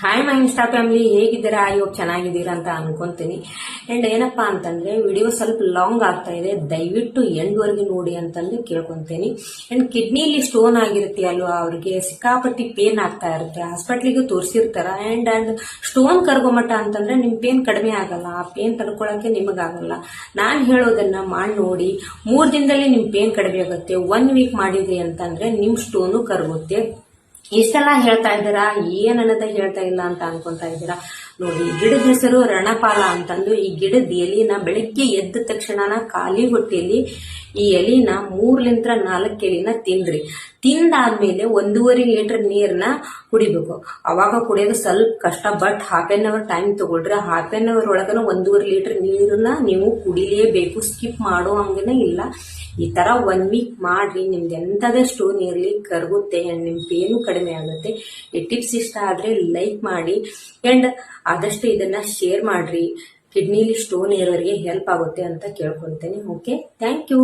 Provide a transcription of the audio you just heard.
Hi my insta family ಹೇಗಿದ್ದೀರಾ? ಇವಾಗ ಚೆನ್ನಾಗಿದ್ದೀರಾ ಅಂತ ಅನ್ಕೊಂತೀನಿ. ಅಂಡ್ ಏನಪ್ಪ ಅಂತಂದ್ರೆ ವಿಡಿಯೋ ಸ್ವಲ್ಪ ಲಾಂಗ್ ಆಗ್ತಾ ಇದೆ. ದಯವಿಟ್ಟು ಎಂಡ್ವರೆಗೆ ನೋಡಿ ಅಂತಂದು ಕೇಳ್ಕೊಂತೀನಿ. ಅಂಡ್ ಕಿಡ್ನಿಲಿ ಸ್ಟೋನ್ ಆಗಿರುತ್ತೆ ಅಲ್ವಾ ಅವ್ರಿಗೆ ಸಿಕ್ಕಾಪಟ್ಟಿ ಪೇನ್ ಆಗ್ತಾ ಇರುತ್ತೆ. ಹಾಸ್ಪಿಟ್ಲಿಗೆ ತೋರಿಸಿರ್ತಾರೆ. ಅಂಡ್ ಆ್ಯಂಡ್ ಸ್ಟೋನ್ ಕರ್ಗೊಮಟ್ಟ ಅಂತಂದ್ರೆ ನಿಮ್ಮ ಪೇನ್ ಕಡಿಮೆ ಆಗಲ್ಲ. ಆ ಪೇನ್ ತಡ್ಕೊಳಕ್ಕೆ ನಿಮಗಾಗಲ್ಲ. ನಾನು ಹೇಳೋದನ್ನ ಮಾಡಿ ನೋಡಿ. ಮೂರು ದಿನದಲ್ಲಿ ನಿಮ್ಮ ಪೇನ್ ಕಡಿಮೆ ಆಗುತ್ತೆ. ಒನ್ ವೀಕ್ ಮಾಡಿದ್ರಿ ಅಂತಂದ್ರೆ ನಿಮ್ಮ ಸ್ಟೋನು ಕರಗುತ್ತೆ. ಇಷ್ಟೆಲ್ಲ ಹೇಳ್ತಾ ಇದ್ದೀರಾ? ಏನ್ ಅನ್ನೋದ ಹೇಳ್ತಾ ಇಲ್ಲ ಅಂತ ಅನ್ಕೊಂತಾ ಇದ್ದೀರಾ? ನೋಡಿ, ಗಿಡದ ಹೆಸರು ರಣಪಾಲ ಅಂತಂದು ಈ ಗಿಡದ ಎಲಿನ ಬೆಳಿಗ್ಗೆ ಎದ್ದ ತಕ್ಷಣನ ಖಾಲಿ ಹೊಟ್ಟೆಯಲ್ಲಿ ಈ ಎಲಿನ ಮೂರ್ಲಿಂತ್ರ ನಾಲ್ಕು ಎಲಿನ ತಿಂದ್ರಿ. ತಿಂದಾದ್ಮೇಲೆ ಒಂದೂವರೆ ಲೀಟರ್ ನೀರನ್ನ ಕುಡಿಬೇಕು. ಅವಾಗ ಕುಡಿಯೋದು ಸ್ವಲ್ಪ ಕಷ್ಟ, but half an hour time ತಗೊಳ್ರಿ. ಹಾಫ್ ಆನ್ ಅವರ್ ಒಳಗನ ಒಂದೂವರೆ ಲೀಟರ್ ನೀರನ್ನ ನೀವು ಕುಡಿಲೇಬೇಕು. ಸ್ಕಿಪ್ ಮಾಡೋ ಹಂಗನೇ ಇಲ್ಲ. ಈ ತರ ಒನ್ ವೀಕ್ ಮಾಡ್ರಿ ನಿಮ್ದು ಎಂಥದೇ ಸ್ಟೋನ್ ಇರಲಿ ಕರಗುತ್ತೆ ಆ್ಯಂಡ್ ನಿಮ್ಮ ಪೇನು ಕಡಿಮೆ ಆಗುತ್ತೆ, ಈ ಟಿಪ್ಸ್ ಇಷ್ಟ ಆದ್ರೆ ಲೈಕ್ ಮಾಡಿ ಅಂಡ್ ಆದಷ್ಟು ಇದನ್ನ ಶೇರ್ ಮಾಡ್ರಿ. ಕಿಡ್ನಿಲಿ ಸ್ಟೋನ್ ಇರೋರಿಗೆ ಹೆಲ್ಪ್ ಆಗುತ್ತೆ ಅಂತ ಕೇಳ್ಕೊಳ್ತೇನೆ ಓಕೆ ಥ್ಯಾಂಕ್ ಯು